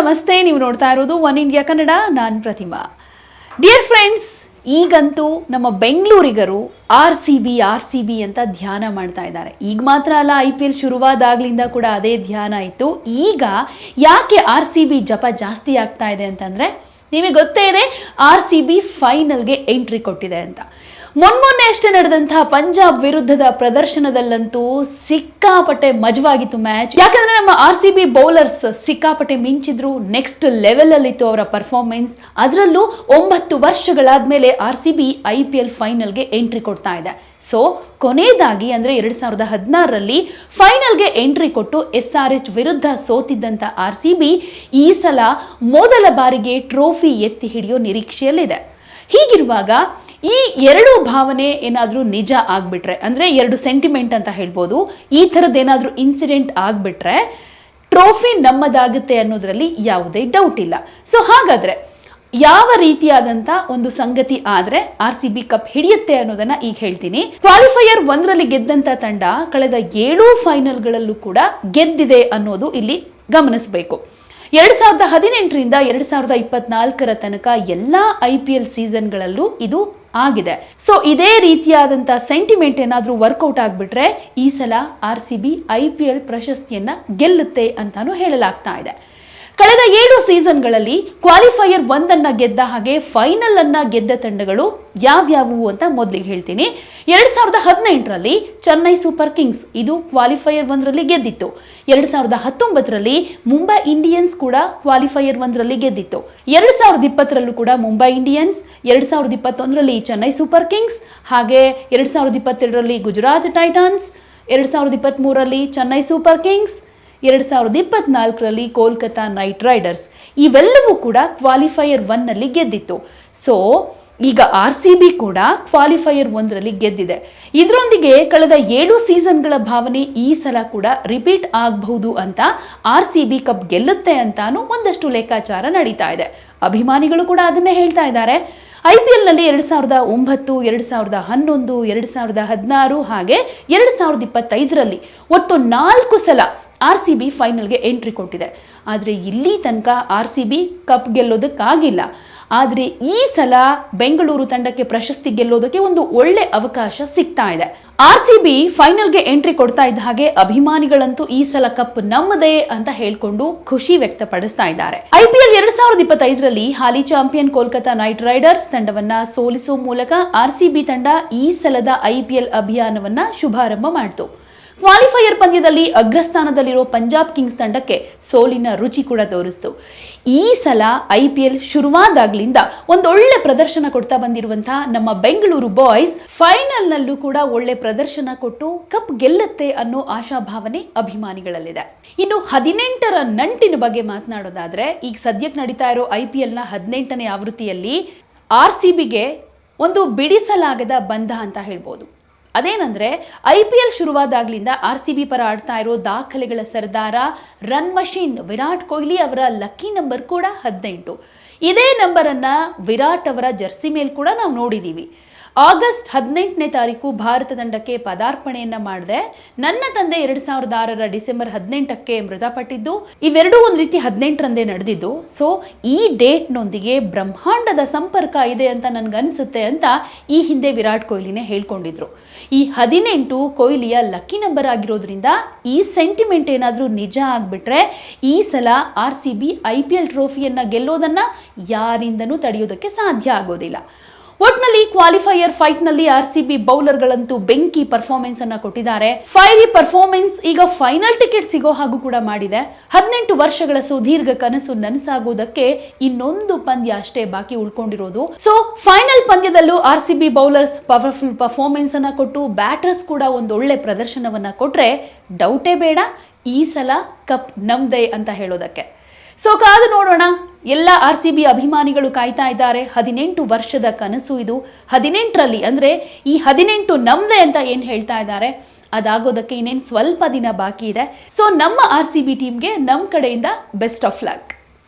ನಮಸ್ತೆ, ನೀವು ನೋಡ್ತಾ ಇರೋದು ಒನ್ ಇಂಡಿಯಾ ಕನ್ನಡ, ನಾನು ಪ್ರತಿಮಾ. ಡಿಯರ್ ಫ್ರೆಂಡ್ಸ್ ಈಗಂತೂ ನಮ್ಮ ಬೆಂಗಳೂರಿಗರು R C B, R C B ಅಂತ ಧ್ಯಾನ ಮಾಡ್ತಾ ಇದ್ದಾರೆ. ಈಗ ಮಾತ್ರ ಅಲ್ಲ, ಐ ಪಿ ಎಲ್ ಶುರುವಾದಾಗ್ಲಿಂದ ಕೂಡ ಅದೇ ಧ್ಯಾನ ಇತ್ತು. ಈಗ ಯಾಕೆ ಆರ್ ಸಿ ಬಿ ಜಪ ಜಾಸ್ತಿ ಆಗ್ತಾ ಇದೆ ಅಂತಂದ್ರೆ, ನಿಮಗೆ ಗೊತ್ತೇ ಇದೆ, ಆರ್ ಸಿ ಬಿ ಫೈನಲ್ಗೆ ಎಂಟ್ರಿ ಕೊಟ್ಟಿದೆ ಅಂತ. ಮೊನ್ಮೊನ್ನೆ ಅಷ್ಟೇ ನಡೆದಂತಹ ಪಂಜಾಬ್ ವಿರುದ್ಧದ ಪ್ರದರ್ಶನದಲ್ಲಂತೂ ಸಿಕ್ಕಾಪಟ್ಟೆ ಮಜವಾಗಿತ್ತು ಮ್ಯಾಚ್. ಯಾಕಂದ್ರೆ ನಮ್ಮ ಆರ್ ಸಿ ಬಿ ಬೌಲರ್ಸ್ ಸಿಕ್ಕಾಪಟ್ಟೆ ಮಿಂಚಿದ್ರು ನೆಕ್ಸ್ಟ್ ಲೆವೆಲ್ ಅಲ್ಲಿತ್ತು ಅವರ ಪರ್ಫಾರ್ಮೆನ್ಸ್ ಅದರಲ್ಲೂ ಒಂಬತ್ತು ವರ್ಷಗಳಾದ್ಮೇಲೆ R C B I P L ಫೈನಲ್ಗೆ ಎಂಟ್ರಿ ಕೊಡ್ತಾ ಇದೆ. ಸೊ ಕೊನೆಯದಾಗಿ ಅಂದ್ರೆ ಎರಡು ಸಾವಿರದ ಹದಿನಾರರಲ್ಲಿ ಫೈನಲ್ಗೆ ಎಂಟ್ರಿ ಕೊಟ್ಟು ಎಸ್ ಆರ್ ಎಚ್ ವಿರುದ್ಧ ಸೋತಿದ್ದಂತ ಆರ್ ಸಿ ಬಿ ಈ ಸಲ ಮೊದಲ ಬಾರಿಗೆ ಟ್ರೋಫಿ ಎತ್ತಿ ಹಿಡಿಯೋ ನಿರೀಕ್ಷೆಯಲ್ಲಿದೆ. ಹೀಗಿರುವಾಗ ಈ ಎರಡು ಭಾವನೆ ಏನಾದರೂ ನಿಜ ಆಗಿಬಿಟ್ರೆ, ಅಂದರೆ ಎರಡು ಸೆಂಟಿಮೆಂಟ್ ಅಂತ ಹೇಳ್ಬೋದು, ಈ ಥರದ್ದೇನಾದ್ರೂ ಇನ್ಸಿಡೆಂಟ್ ಆಗಿಬಿಟ್ರೆ ಟ್ರೋಫಿ ನಮ್ಮದಾಗುತ್ತೆ ಅನ್ನೋದರಲ್ಲಿ ಯಾವುದೇ ಡೌಟ್ ಇಲ್ಲ. ಸೊ ಹಾಗಾದರೆ ಯಾವ ರೀತಿಯಾದಂಥ ಒಂದು ಸಂಗತಿ ಆದರೆ ಆರ್ ಸಿ ಬಿ ಕಪ್ ಹಿಡಿಯುತ್ತೆ ಅನ್ನೋದನ್ನ ಈಗ ಹೇಳ್ತೀನಿ. ಕ್ವಾಲಿಫೈಯರ್ ಒಂದರಲ್ಲಿ ಗೆದ್ದಂಥ ತಂಡ ಕಳೆದ ಏಳು ಫೈನಲ್ಗಳಲ್ಲೂ ಕೂಡ ಗೆದ್ದಿದೆ ಅನ್ನೋದು ಇಲ್ಲಿ ಗಮನಿಸಬೇಕು. ಎರಡ್ ಸಾವಿರದ ಹದಿನೆಂಟರಿಂದ ಎರಡ್ ಸಾವಿರದ ಇಪ್ಪತ್ನಾಲ್ಕರ ತನಕ ಎಲ್ಲಾ ಐ ಪಿ ಎಲ್ ಸೀಸನ್ಗಳಲ್ಲೂ ಇದು ಆಗಿದೆ. ಸೊ ಇದೇ ರೀತಿಯಾದಂಥ ಸೆಂಟಿಮೆಂಟ್ ಏನಾದರೂ ವರ್ಕೌಟ್ ಆಗಿಬಿಟ್ರೆ ಈ ಸಲ R C B I P L ಪ್ರಶಸ್ತಿಯನ್ನ ಗೆಲ್ಲುತ್ತೆ ಅಂತಾನೂ ಹೇಳಲಾಗ್ತಾ ಇದೆ. ಕಳೆದ ಏಳು ಸೀಸನ್ಗಳಲ್ಲಿ ಕ್ವಾಲಿಫೈಯರ್ ಒಂದನ್ನ ಗೆದ್ದ ಹಾಗೆ ಫೈನಲ್ ಅನ್ನ ಗೆದ್ದ ತಂಡಗಳು ಯಾವ್ಯಾವುವು ಅಂತ ಮೊದಲಿಗೆ ಹೇಳ್ತೀನಿ. ಎರಡ್ ಸಾವಿರದ ಹದಿನೆಂಟರಲ್ಲಿ ಚೆನ್ನೈ ಸೂಪರ್ ಕಿಂಗ್ಸ್ ಇದು ಕ್ವಾಲಿಫೈಯರ್ ಒಂದರಲ್ಲಿ ಗೆದ್ದಿತ್ತು. ಎರಡ್ ಸಾವಿರದ ಹತ್ತೊಂಬತ್ತರಲ್ಲಿ ಮುಂಬೈ ಇಂಡಿಯನ್ಸ್ ಕೂಡ ಕ್ವಾಲಿಫೈಯರ್ ಒಂದರಲ್ಲಿ ಗೆದ್ದಿತ್ತು. ಎರಡ್ ಸಾವಿರದ ಇಪ್ಪತ್ತರಲ್ಲೂ ಕೂಡ ಮುಂಬೈ ಇಂಡಿಯನ್ಸ್, ಎರಡ್ ಸಾವಿರದ ಇಪ್ಪತ್ತೊಂದರಲ್ಲಿ ಚೆನ್ನೈ ಸೂಪರ್ ಕಿಂಗ್ಸ್, ಹಾಗೆ ಎರಡ್ ಸಾವಿರದ ಇಪ್ಪತ್ತೆರಡರಲ್ಲಿ ಗುಜರಾತ್ ಟೈಟನ್ಸ್, ಎರಡ್ ಸಾವಿರದ ಇಪ್ಪತ್ತ್ಮೂರರಲ್ಲಿ ಚೆನ್ನೈ ಸೂಪರ್ ಕಿಂಗ್ಸ್ ಎರಡು ಸಾವಿರದ ಇಪ್ಪತ್ನಾಲ್ಕರಲ್ಲಿ ಕೋಲ್ಕತಾ ನೈಟ್ ರೈಡರ್ಸ್ ಇವೆಲ್ಲವೂ ಕೂಡ ಕ್ವಾಲಿಫೈಯರ್ ಒನ್ನಲ್ಲಿ ಗೆದ್ದಿತ್ತು. ಸೊ, ಈಗ ಆರ್ ಸಿ ಬಿ ಕೂಡ ಕ್ವಾಲಿಫೈಯರ್ ಒಂದರಲ್ಲಿ ಗೆದ್ದಿದೆ. ಇದರೊಂದಿಗೆ ಕಳೆದ ಏಳು ಸೀಸನ್ಗಳ ಭಾವನೆ ಈ ಸಲ ಕೂಡ ರಿಪೀಟ್ ಆಗಬಹುದು ಅಂತ ಆರ್ ಸಿ ಬಿ ಕಪ್ ಗೆಲ್ಲುತ್ತೆ ಅಂತಾನು ಒಂದಷ್ಟು ಲೆಕ್ಕಾಚಾರ ನಡೀತಾ ಇದೆ. ಅಭಿಮಾನಿಗಳು ಕೂಡ ಅದನ್ನೇ ಹೇಳ್ತಾ ಇದ್ದಾರೆ. ಐ ಪಿ ಎಲ್ನಲ್ಲಿ ಎರಡು ಸಾವಿರದ ಒಂಬತ್ತು, ಎರಡು ಸಾವಿರದ ಹನ್ನೊಂದು, ಎರಡು ಸಾವಿರದ ಹದಿನಾರು ಹಾಗೆ ಎರಡು ಸಾವಿರದ ಇಪ್ಪತ್ತೈದರಲ್ಲಿ ಒಟ್ಟು ನಾಲ್ಕು ಸಲ ಆರ್ ಸಿ ಬಿ ಫೈನಲ್ಗೆ ಎಂಟ್ರಿ ಕೊಟ್ಟಿದೆ. ಆದರೆ ಇಲ್ಲಿ ತನಕ ಆರ್ ಸಿ ಬಿ ಕಪ್ ಗೆಲ್ಲೋದಕ್ಕಾಗಿಲ್ಲ. ಆದರೆ ಈ ಸಲ ಬೆಂಗಳೂರು ತಂಡಕ್ಕೆ ಪ್ರಶಸ್ತಿ ಗೆಲ್ಲೋದಕ್ಕೆ ಒಂದು ಒಳ್ಳೆ ಅವಕಾಶ ಸಿಗ್ತಾ ಇದೆ. ಆರ್ ಸಿ ಬಿ ಫೈನಲ್ಗೆ ಎಂಟ್ರಿ ಕೊಡ್ತಾ ಇದ್ದ ಹಾಗೆ ಅಭಿಮಾನಿಗಳಂತೂ ಈ ಸಲ ಕಪ್ ನಮ್ಮದೇ ಅಂತ ಹೇಳ್ಕೊಂಡು ಖುಷಿ ವ್ಯಕ್ತಪಡಿಸ್ತಾ ಇದ್ದಾರೆ. ಐ ಪಿ ಎಲ್ ಎರಡ್ ಸಾವಿರದ ಇಪ್ಪತ್ತೈದರಲ್ಲಿ ಹಾಲಿ ಚಾಂಪಿಯನ್ ಕೋಲ್ಕತಾ ನೈಟ್ ರೈಡರ್ಸ್ ತಂಡವನ್ನ ಸೋಲಿಸುವ ಮೂಲಕ ಆರ್ ಸಿ ಬಿ ತಂಡ ಈ ಸಲದ ಐ ಪಿ ಎಲ್ ಅಭಿಯಾನವನ್ನ ಶುಭಾರಂಭ ಮಾಡಿತು. ಕ್ವಾಲಿಫೈಯರ್ ಪಂದ್ಯದಲ್ಲಿ ಅಗ್ರಸ್ಥಾನದಲ್ಲಿರೋ ಪಂಜಾಬ್ ಕಿಂಗ್ಸ್ ತಂಡಕ್ಕೆ ಸೋಲಿನ ರುಚಿ ಕೂಡ ತೋರಿಸ್ತು. ಈ ಸಲ ಐ ಪಿ ಎಲ್ ಶುರುವಾದಾಗ್ಲಿಂದ ಒಂದೊಳ್ಳೆ ಪ್ರದರ್ಶನ ಕೊಡ್ತಾ ಬಂದಿರುವಂತಹ ನಮ್ಮ ಬೆಂಗಳೂರು ಬಾಯ್ಸ್ ಫೈನಲ್ನಲ್ಲೂ ಕೂಡ ಒಳ್ಳೆ ಪ್ರದರ್ಶನ ಕೊಟ್ಟು ಕಪ್ ಗೆಲ್ಲುತ್ತೆ ಅನ್ನೋ ಆಶಾಭಾವನೆ ಅಭಿಮಾನಿಗಳಲ್ಲಿದೆ. ಇನ್ನು ಹದಿನೆಂಟರ ನಂಟಿನ ಬಗ್ಗೆ ಮಾತನಾಡೋದಾದ್ರೆ, ಈಗ ಸದ್ಯಕ್ಕೆ ನಡೀತಾ ಇರೋ ಐ ಪಿ ಎಲ್ನ ಹದಿನೆಂಟನೇ ಆವೃತ್ತಿಯಲ್ಲಿ ಆರ್ ಸಿ ಬಿಗೆ ಒಂದು ಬಿಡಿಸಲಾಗದ ಬಂಧ ಅಂತ ಹೇಳ್ಬೋದು. ಅದೇನಂದ್ರೆ, ಐ ಪಿ ಎಲ್ ಶುರುವಾದಾಗ್ಲಿಂದ ಆರ್ ಸಿ ಬಿ ಪರ ಆಡ್ತಾ ಇರೋ ದಾಖಲೆಗಳ ಸರ್ದಾರ ರನ್ ಮಷೀನ್ ವಿರಾಟ್ ಕೊಹ್ಲಿ ಅವರ ಲಕ್ಕಿ ನಂಬರ್ ಕೂಡ ಹದಿನೆಂಟು. ಇದೇ ನಂಬರನ್ನ ವಿರಾಟ್ ಅವರ ಜರ್ಸಿ ಮೇಲೆ ಕೂಡ ನಾವು ನೋಡಿದ್ದೀವಿ ಆಗಸ್ಟ್ ಹದಿನೆಂಟನೇ ತಾರೀಕು ಭಾರತ ತಂಡಕ್ಕೆ ಪದಾರ್ಪಣೆಯನ್ನ ಮಾಡಿದೆ. ನನ್ನ ತಂದೆ ಎರಡ್ ಸಾವಿರದ ಆರರ ಡಿಸೆಂಬರ್ ಹದಿನೆಂಟಕ್ಕೆ ಮೃತಪಟ್ಟಿದ್ದು, ಇವೆರಡೂ ಒಂದು ರೀತಿ ಹದಿನೆಂಟರಂದೇ ನಡೆದಿದ್ದು. ಸೊ ಈ ಡೇಟ್ನೊಂದಿಗೆ ಬ್ರಹ್ಮಾಂಡದ ಸಂಪರ್ಕ ಇದೆ ಅಂತ ನನ್ಗನ್ಸುತ್ತೆ ಅಂತ ಈ ಹಿಂದೆ ವಿರಾಟ್ ಕೊಹ್ಲಿನೇ ಹೇಳ್ಕೊಂಡಿದ್ರು. ಈ ಹದಿನೆಂಟು ಕೊಹ್ಲಿಯ ಲಕ್ಕಿ ನಂಬರ್ ಆಗಿರೋದ್ರಿಂದ ಈ ಸೆಂಟಿಮೆಂಟ್ ಏನಾದರೂ ನಿಜ ಆಗ್ಬಿಟ್ರೆ, ಈ ಸಲ R C B I P L ಟ್ರೋಫಿಯನ್ನ ಗೆಲ್ಲೋದನ್ನ ಯಾರಿಂದನೂ ತಡೆಯೋದಕ್ಕೆ ಸಾಧ್ಯ ಆಗೋದಿಲ್ಲ. ಒಟ್ನಲ್ಲಿ ಕ್ವಾಲಿಫೈಯರ್ ಫೈಟ್ನಲ್ಲಿ ಆರ್ ಸಿ ಬಿ ಬೌಲರ್ಗಳಂತೂ ಬೆಂಕಿ ಪರ್ಫಾರ್ಮೆನ್ಸ್ ಅನ್ನ ಕೊಟ್ಟಿದ್ದಾರೆ. ಫೈರಿ ಪರ್ಫಾರ್ಮೆನ್ಸ್ ಈಗ ಫೈನಲ್ ಟಿಕೆಟ್ ಸಿಗೋ ಹಾಗೂ ಕೂಡ ಮಾಡಿದೆ. ಹದಿನೆಂಟು ವರ್ಷಗಳ ಸುದೀರ್ಘ ಕನಸು ನನಸಾಗುವುದಕ್ಕೆ ಇನ್ನೊಂದು ಪಂದ್ಯ ಅಷ್ಟೇ ಬಾಕಿ ಉಳ್ಕೊಂಡಿರೋದು. So final ಪಂದ್ಯದಲ್ಲೂ R C B bowlers powerful performance ಅನ್ನ ಕೊಟ್ಟು ಬ್ಯಾಟರ್ಸ್ ಕೂಡ ಒಂದು ಒಳ್ಳೆ ಪ್ರದರ್ಶನವನ್ನ ಕೊಟ್ರೆ ಡೌಟೇ ಬೇಡ. ಈ ಸಲ ಕಪ್ ನಮ್ದೇ ಅಂತ ಹೇಳೋದಕ್ಕೆ. ಸೊ ಕಾದು ನೋಡೋಣ. ಎಲ್ಲ ಆರ್ ಸಿ ಬಿ ಅಭಿಮಾನಿಗಳು ಕಾಯ್ತಾ ಇದ್ದಾರೆ. ಹದಿನೆಂಟು ವರ್ಷದ ಕನಸು ಇದು. ಹದಿನೆಂಟರಲ್ಲಿ ಅಂದರೆ ಈ ಹದಿನೆಂಟು ನಮ್ದೆ ಅಂತ ಏನು ಹೇಳ್ತಾ ಇದ್ದಾರೆ. ಅದಾಗೋದಕ್ಕೆ ಇನ್ನೇನು ಸ್ವಲ್ಪ ದಿನ ಬಾಕಿ ಇದೆ. ಸೊ ನಮ್ಮ ಆರ್ ಸಿ ಬಿ ಟೀಮ್ಗೆ ನಮ್ಮ ಕಡೆಯಿಂದ ಬೆಸ್ಟ್ ಆಫ್ ಲಕ್